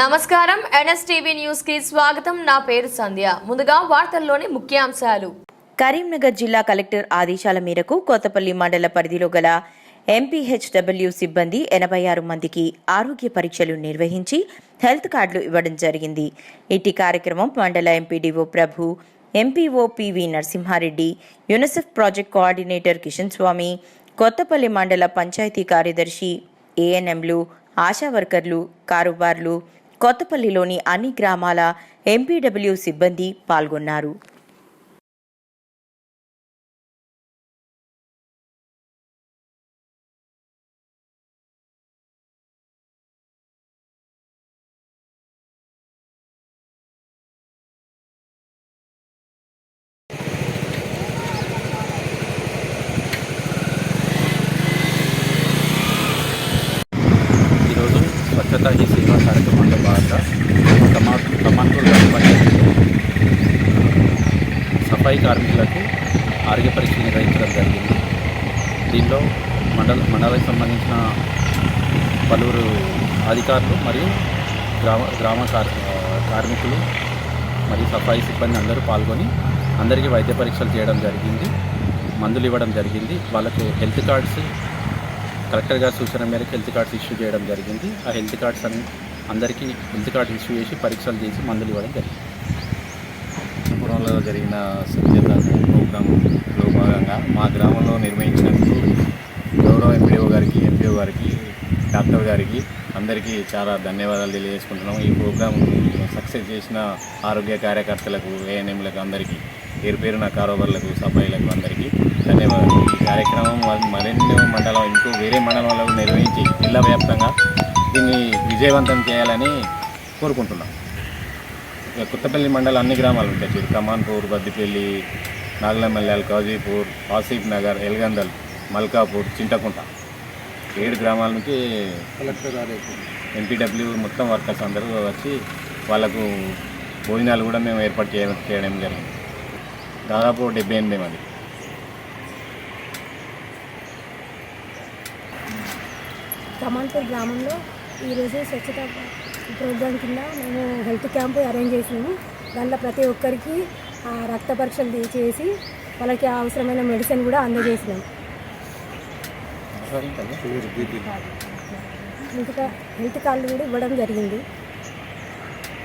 నమస్కారం. ఎన్ఎస్టీవీ న్యూస్కి స్వాగతం. నా పేరు సంధ్య. ముందుగా వార్తల్లోని ముఖ్యాంశాలు. కరీంనగర్ జిల్లా కలెక్టర్ ఆదేశాల మేరకు కొత్తపల్లి మండల పరిధిలో గల ఎంపీహెచ్డబ్ల్యూ సిబ్బంది ఎనభై ఆరు మందికి ఆరోగ్య పరీక్షలు నిర్వహించి హెల్త్ కార్డులు ఇవ్వడం జరిగింది. ఇట్టి కార్యక్రమం మండల MPDO Prabhu MPO PV Narasimha Reddy UNICEF project coordinator Kishan Swamy Kothapalli మండల పంచాయతీ కార్యదర్శి ఏఎన్ఎంలు ఆశా వర్కర్లు కారుబార్లు కొత్తపల్లిలోని అన్ని గ్రామాల ఎంపీడబ్ల్యూ సిబ్బంది పాల్గొన్నారు ఈరోజు స్వచ్ఛత హీ సేవా కార్యక్రమంలో భాగంగా కమా సఫాయి కార్మికులకు ఆరోగ్య పరీక్షలు నిర్వహించడం జరిగింది. దీనిలో మండల మండలానికి సంబంధించిన పలువురు అధికారులు మరియు గ్రామ గ్రామ కార్ కార్మికులు మరియు సఫాయి సిబ్బంది అందరూ పాల్గొని అందరికీ వైద్య పరీక్షలు చేయడం జరిగింది మందులు ఇవ్వడం జరిగింది. వాళ్ళకు హెల్త్ కార్డ్స్ కలెక్టర్ గారి సూచన మేరకు హెల్త్ కార్డ్స్ ఇష్యూ చేయడం జరిగింది. ఆ హెల్త్ కార్డ్స్ అన్ని అందరికీ హెల్త్ కార్డ్స్ ఇష్యూ చేసి పరీక్షలు చేసి మందులు ఇవ్వడం జరిగింది. పురంలో జరిగిన స్వచ్ఛత ప్రోగ్రాంలో భాగంగా మా గ్రామంలో నిర్వహించినందుకు గౌరవ ఎంపీఓ గారికి ఎంపీఓ గారికి డాక్టర్ గారికి అందరికీ చాలా ధన్యవాదాలు తెలియజేసుకుంటున్నాం ఈ ప్రోగ్రాం సక్సెస్ చేసిన ఆరోగ్య కార్యకర్తలకు ఏఎన్ఎంలకు అందరికీ పేరు పేరున కారోబార్లకు సఫాయిలకు అందరికీ ధన్యవాదాలు. ఈ కార్యక్రమం మరెన్నో వేరే మండలంలో నిర్వహించి జిల్లా వ్యాప్తంగా దీన్ని విజయవంతం చేయాలని కోరుకుంటున్నాం. ఇక కొత్తపల్లి మండలం అన్ని గ్రామాలు ఉంటాయి. చూడు కమాన్పూర్ బద్దిపల్లి నాగలమల్లాల్ కాజీపూర్ ఆసిఫ్ నగర్ ఎల్గందల్ మల్కాపూర్ చింతకుంట ఏడు గ్రామాల నుంచి కలెక్టర్ ఎంపీడబ్ల్యూ మొత్తం వర్కర్స్ అందరూ వచ్చి వాళ్ళకు భోజనాలు కూడా మేము ఏర్పాటు చేయడం చేయడం జరిగింది. దాదాపు డెబ్బై ఎనిమిది మంది. కమాన్పూర్ గ్రామంలో ఈరోజు స్వచ్ఛత ప్రోగ్రాం కింద మేము హెల్త్ క్యాంపు అరేంజ్ చేసినాము. దాంట్లో ప్రతి ఒక్కరికి ఆ, రక్త పరీక్షలు చేసి వాళ్ళకి అవసరమైన మెడిసిన్ కూడా అందజేసినాం. ఇంకా హెల్త్ కార్డులు కూడా ఇవ్వడం జరిగింది.